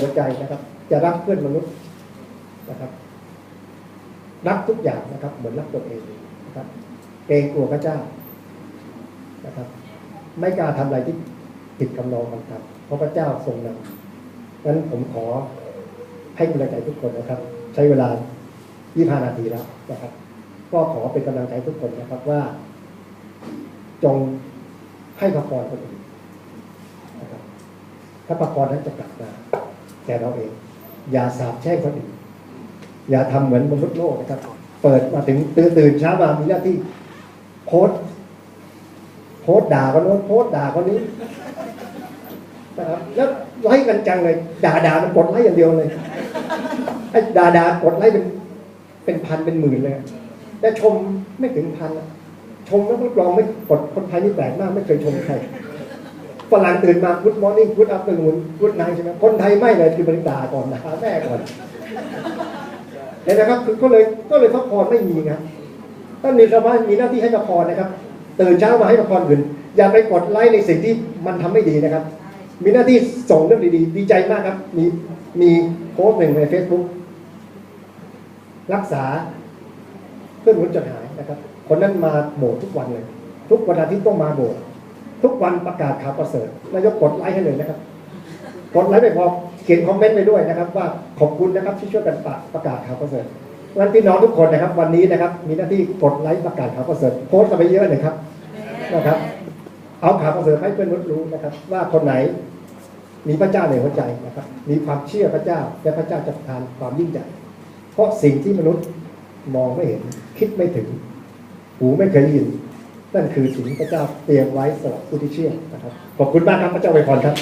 หัวใจนะครับ จะรักเพื่อนมนุษย์นะครับ รักทุกอย่างนะครับ เหมือนรักตัวเองนะครับเกรงกลัวพระเจ้านะครับ ไม่กล้าทำอะไรที่ผิดกำนองมันทำเพราะพระเจ้าทรงนำงั้นผมขอให้กำลังใจทุกคนนะครับ ใช้เวลา 25 นาทีแล้วนะครับ ก็ขอเป็นกำลังใจทุกคนนะครับว่า จงให้พระพรคนอื่นนะครับถ้าพระพรนั้นจะกลับมา แก่เราเอง อย่าสาบแช่งคนอื่นอย่าทำเหมือนมนุษย์โลกนะครับ เปิดมาถึงตื่นตื่นเช้ามามีหน้าที่โพส์โพส์ด่าคนโน้นโพส์ด่าคนนี้นะครับแล้วไล่กันจังเลย ด่าด่ามันกดไล่อย่างเดียวเลยไอ้ด่าด่ากดไล่เป็นเป็นพันเป็นหมื่นเลยแต่ชมไม่ถึงพันชมแล้วรับรองไม่กดคนไทยนี่แปลกมาก ไม่เคยชมใคร ฝรั่งตื่นมา good morning good afternoon good night ใช่ไหมคนไทยไม่เลยคือบริดาก่อนนะแม่ก่อนเห็นไหมครับคือก็เลยก็เลยพระพรไม่มีครับท่านมีชาวบ้านมีหน้าที่ให้พระพรนะครับตื่นเช้ามาให้พระพรอื่น อย่าไปกดไลค์ในสิ่งที่มันทำไม่ดีนะครับ มีหน้าที่ส่งเรื่องดีๆ ดีใจมากครับ มีมีโพสต์หนึ่งใน Facebook รักษาเพื่อนมนุษย์จดหายนะครับ คนนั้นมาโบสถ์ทุกวันเลย ทุกวันอาทิตย์ต้องมาโบสถ์ ทุกวันประกาศข่าวประเสริฐนายกกดไลค์ให้เลยนะครับ กดไลค์ไม่พอเขียนคอมเมนต์ไปด้วยนะครับ ว่าขอบคุณนะครับที่ช่วยกันประประกาศข่าวประเสริฐวันพี่น้องทุกคนนะครับ วันนี้นะครับ มีหน้าที่กดไลค์ประกาศข่าวประเสริฐโพสต์ไปเยอะเลยครับนะครับ เอาข่าวประเสริฐให้เพื่อนมนุษย์รู้นะครับ ว่าคนไหนมีพระเจ้าในหัวใจนะครับ มีความเชื่อพระเจ้าและพระเจ้าจะประทานความยิ่งใหญ่เพราะสิ่งที่มนุษย์มองไม่เห็น คิดไม่ถึง หูไม่เคยยิน นั่นคือสิ่งที่พระเจ้าเตรียมไว้สำหรับผู้ที่เชื่อนะครับ ขอบคุณมากครับพระเจ้าไวยพรครับ